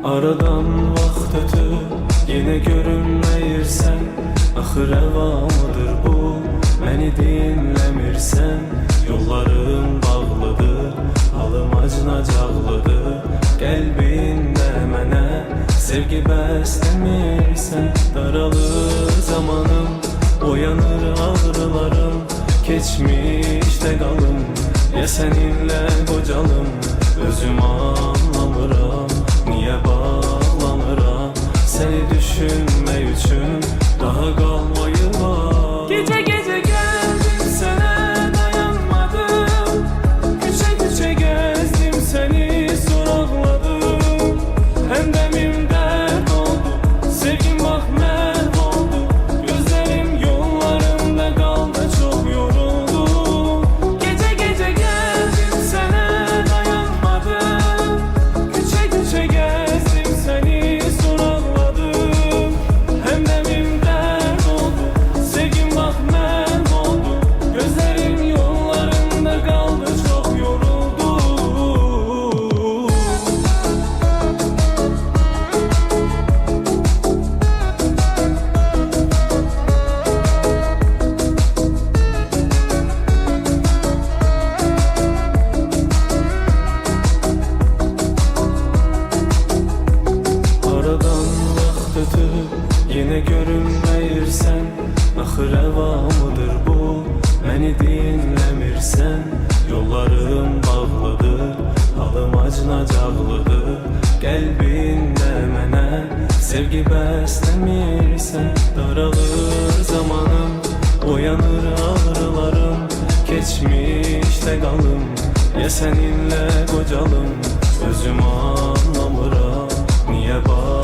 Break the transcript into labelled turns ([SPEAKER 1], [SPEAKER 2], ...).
[SPEAKER 1] Aradan vaxt ötüb Yenə görünməyirsən Axı rəvamıdır bu Məni dinləmirsən. Yollarım bağlıdır Halım acınacaqlıdır. Qəlbində mənə Sevgi bəsləmirsən. Daralır zamanım Oyanır ağrılarım. Keçmişdə qalım Ya səninlə qocalım. Özüm anlamıram vaxt ötüb Yenə görünməyirsən Axı rəvamıdır bu. Məni dinləmirsən Yollarım bağlıdır Halım acınacaqlıdır Qəlbində mənə Sevgi bəsləmirsən Daralır zamanım Oyanır ağrılarım. Keçmişdə qalım Ya səninlə qocalım Özüm anlamıram Niyə bağlanıram